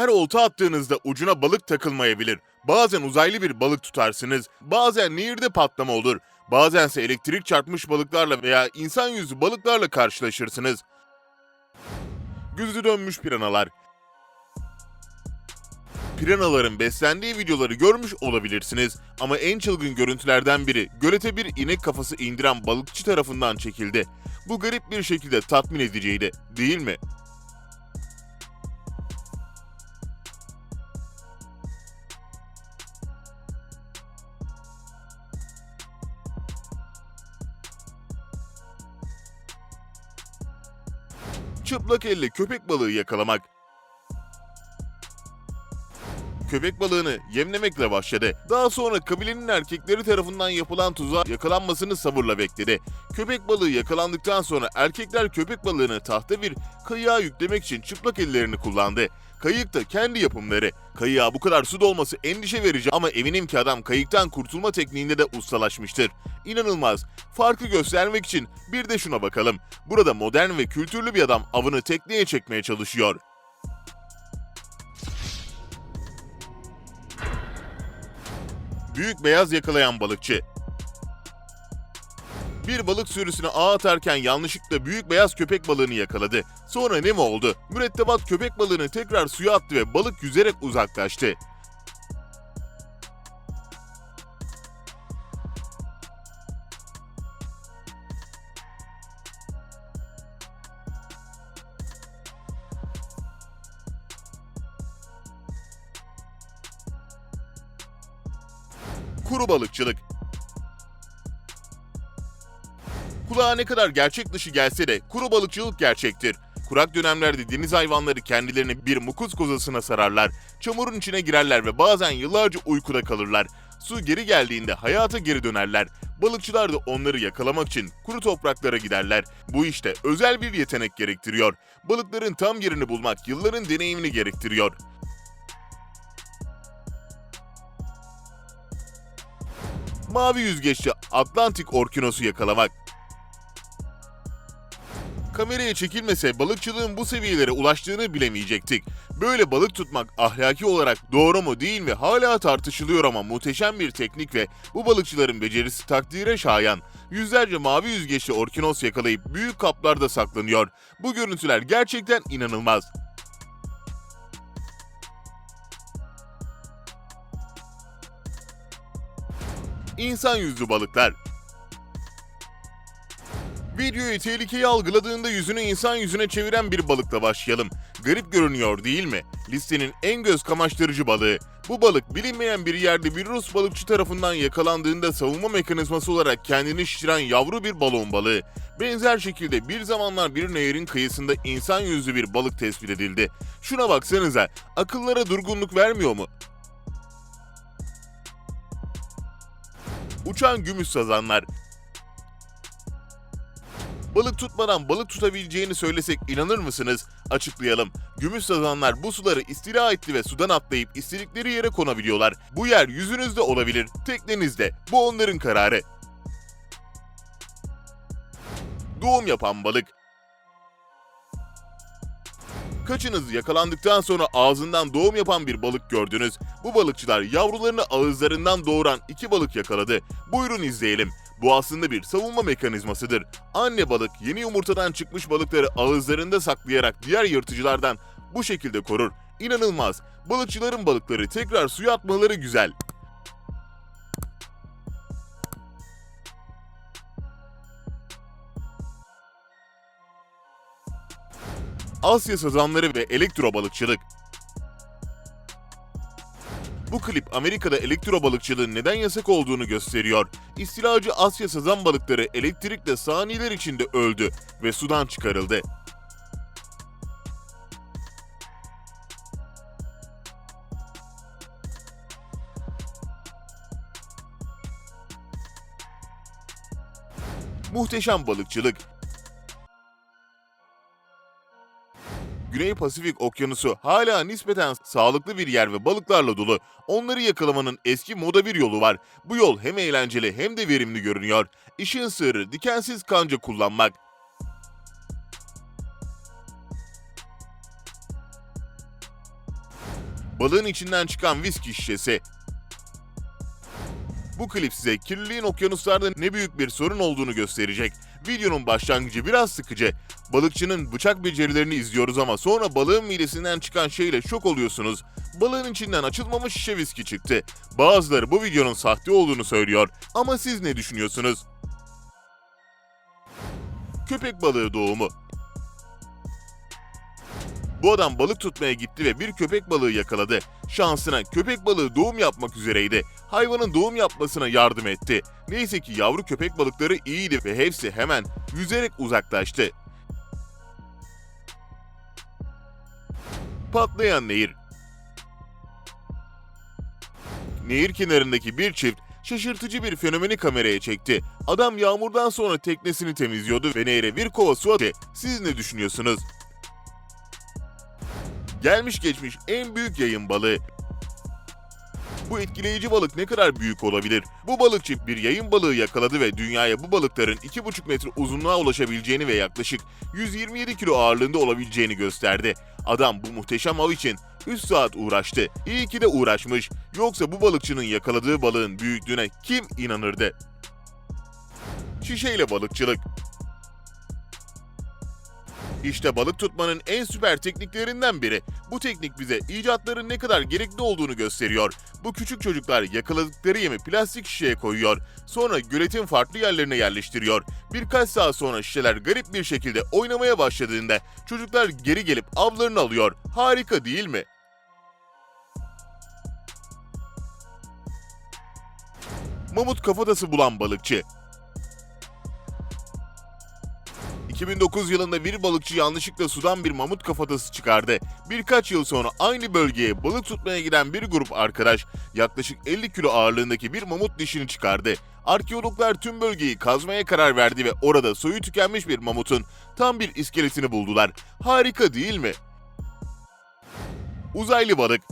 Her olta attığınızda ucuna balık takılmayabilir. Bazen uzaylı bir balık tutarsınız, bazen nehirde patlama olur, bazense elektrik çarpmış balıklarla veya insan yüzü balıklarla karşılaşırsınız. Gözü dönmüş piranalar. Piranaların beslendiği videoları görmüş olabilirsiniz ama en çılgın görüntülerden biri gölete bir inek kafası indiren balıkçı tarafından çekildi. Bu garip bir şekilde tatmin ediciydi, değil mi? Çıplak elle köpek balığı yakalamak. Köpek balığını yemlemekle başladı. Daha sonra kabilenin erkekleri tarafından yapılan tuzağa yakalanmasını sabırla bekledi. Köpek balığı yakalandıktan sonra erkekler köpek balığını tahta bir kayığa yüklemek için çıplak ellerini kullandı. Kayık da kendi yapımları. Kayığa bu kadar su dolması endişe verici ama eminim ki adam kayıktan kurtulma tekniğinde de ustalaşmıştır. İnanılmaz. Farkı göstermek için bir de şuna bakalım. Burada modern ve kültürlü bir adam avını tekneye çekmeye çalışıyor. Büyük beyaz yakalayan balıkçı. Bir balık sürüsüne ağ atarken yanlışlıkla büyük beyaz köpek balığını yakaladı. Sonra ne mi oldu? Mürettebat köpek balığını tekrar suya attı ve balık yüzerek uzaklaştı. Kuru balıkçılık. Kulağa ne kadar gerçek dışı gelse de kuru balıkçılık gerçektir. Kurak dönemlerde deniz hayvanları kendilerini bir mukuz kozasına sararlar, çamurun içine girerler ve bazen yıllarca uykuda kalırlar. Su geri geldiğinde hayata geri dönerler. Balıkçılar da onları yakalamak için kuru topraklara giderler. Bu işte özel bir yetenek gerektiriyor. Balıkların tam yerini bulmak yılların deneyimini gerektiriyor. Mavi yüzgeçli Atlantik orkinosu yakalamak. Kameraya çekilmese balıkçılığın bu seviyelere ulaştığını bilemeyecektik. Böyle balık tutmak ahlaki olarak doğru mu değil mi hala tartışılıyor ama muhteşem bir teknik ve bu balıkçıların becerisi takdire şayan. Yüzlerce mavi yüzgeçli orkinos yakalayıp büyük kaplarda saklanıyor. Bu görüntüler gerçekten inanılmaz. İnsan yüzlü balıklar. Videoyu tehlikeye algıladığında yüzünü insan yüzüne çeviren bir balıkla başlayalım. Garip görünüyor değil mi? Listenin en göz kamaştırıcı balığı. Bu balık bilinmeyen bir yerde bir Rus balıkçı tarafından yakalandığında savunma mekanizması olarak kendini şişiren yavru bir balon balığı. Benzer şekilde bir zamanlar bir nehrin kıyısında insan yüzlü bir balık tespit edildi. Şuna baksanıza, akıllara durgunluk vermiyor mu? Uçan gümüş sazanlar. Balık tutmadan balık tutabileceğini söylesek inanır mısınız? Açıklayalım. Gümüş sazanlar bu suları istila etti ve sudan atlayıp istedikleri yere konabiliyorlar. Bu yer yüzünüzde olabilir, teknenizde. Bu onların kararı. Doğum yapan balık. Kaçınız yakalandıktan sonra ağzından doğum yapan bir balık gördünüz? Bu balıkçılar yavrularını ağızlarından doğuran iki balık yakaladı. Buyurun izleyelim. Bu aslında bir savunma mekanizmasıdır. Anne balık yeni yumurtadan çıkmış balıkları ağızlarında saklayarak diğer yırtıcılardan bu şekilde korur. İnanılmaz. Balıkçıların balıkları tekrar suya atmaları güzel. Asya sazanları ve elektro balıkçılık. Bu klip Amerika'da elektro balıkçılığın neden yasak olduğunu gösteriyor. İstilacı Asya sazan balıkları elektrikle saniyeler içinde öldü ve sudan çıkarıldı. Muhteşem balıkçılık. Güney Pasifik Okyanusu hala nispeten sağlıklı bir yer ve balıklarla dolu. Onları yakalamanın eski moda bir yolu var. Bu yol hem eğlenceli hem de verimli görünüyor. İşin sırrı dikensiz kanca kullanmak. balığın içinden çıkan viski şişesi. Bu klip size kirliliğin okyanuslarda ne büyük bir sorun olduğunu gösterecek. Videonun başlangıcı biraz sıkıcı. Balıkçının bıçak becerilerini izliyoruz ama sonra balığın midesinden çıkan şeyle şok oluyorsunuz. Balığın içinden açılmamış şişe viski çıktı. Bazıları bu videonun sahte olduğunu söylüyor. Ama siz ne düşünüyorsunuz? Köpek balığı doğumu bu adam balık tutmaya gitti ve bir köpek balığı yakaladı. Şansına köpek balığı doğum yapmak üzereydi. Hayvanın doğum yapmasına yardım etti. Neyse ki yavru köpek balıkları iyiydi ve hepsi hemen yüzerek uzaklaştı. Patlayan nehir Nehir kenarındaki bir çift şaşırtıcı bir fenomeni kameraya çekti. Adam yağmurdan sonra teknesini temizliyordu ve nehre bir kova su attı. Siz ne düşünüyorsunuz? Gelmiş geçmiş en büyük yayın balığı. Bu etkileyici balık ne kadar büyük olabilir? Bu balıkçı bir yayın balığı yakaladı ve dünyaya bu balıkların 2,5 metre uzunluğa ulaşabileceğini ve yaklaşık 127 kilo ağırlığında olabileceğini gösterdi. Adam bu muhteşem av için 3 saat uğraştı. İyi ki de uğraşmış. Yoksa bu balıkçının yakaladığı balığın büyüklüğüne kim inanırdı? Şişeyle balıkçılık işte balık tutmanın en süper tekniklerinden biri. Bu teknik bize icatların ne kadar gerekli olduğunu gösteriyor. Bu küçük çocuklar yakaladıkları yemi plastik şişeye koyuyor. Sonra göletin farklı yerlerine yerleştiriyor. Birkaç saat sonra şişeler garip bir şekilde oynamaya başladığında çocuklar geri gelip avlarını alıyor. Harika değil mi? Mamut kafatası bulan balıkçı 2009 yılında bir balıkçı yanlışlıkla sudan bir mamut kafatası çıkardı. Birkaç yıl sonra aynı bölgeye balık tutmaya giden bir grup arkadaş yaklaşık 50 kilo ağırlığındaki bir mamut dişini çıkardı. Arkeologlar tüm bölgeyi kazmaya karar verdi ve orada soyu tükenmiş bir mamutun tam bir iskeletini buldular. Harika değil mi? Uzaylı balık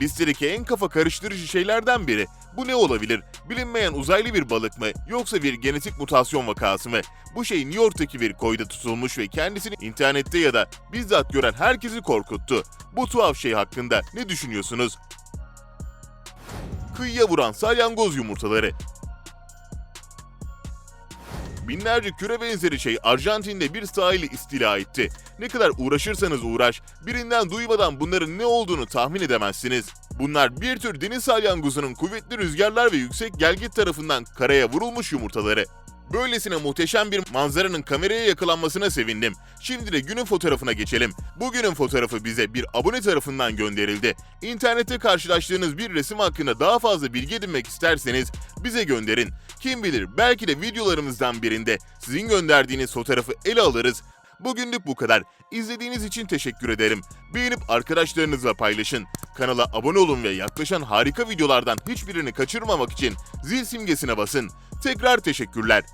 Listedeki en kafa karıştırıcı şeylerden biri. Bu ne olabilir? Bilinmeyen uzaylı bir balık mı yoksa bir genetik mutasyon vakası mı? Bu şey New York'taki bir koyda tutulmuş ve kendisini internette ya da bizzat gören herkesi korkuttu. Bu tuhaf şey hakkında ne düşünüyorsunuz? Kıyıya vuran salyangoz yumurtaları Binlerce küre benzeri şey Arjantin'de bir sahili istila etti. Ne kadar uğraşırsanız uğraş, birinden duymadan bunların ne olduğunu tahmin edemezsiniz. Bunlar bir tür deniz salyangozunun kuvvetli rüzgarlar ve yüksek gelgit tarafından karaya vurulmuş yumurtaları. Böylesine muhteşem bir manzaranın kameraya yakalanmasına sevindim. Şimdi de günün fotoğrafına geçelim. Bugünün fotoğrafı bize bir abone tarafından gönderildi. İnternette karşılaştığınız bir resim hakkında daha fazla bilgi edinmek isterseniz bize gönderin. Kim bilir belki de videolarımızdan birinde sizin gönderdiğiniz fotoğrafı ele alırız. Bugünlük bu kadar. İzlediğiniz için teşekkür ederim. Beğenip arkadaşlarınızla paylaşın. Kanala abone olun ve yaklaşan harika videolardan hiçbirini kaçırmamak için zil simgesine basın. Tekrar teşekkürler.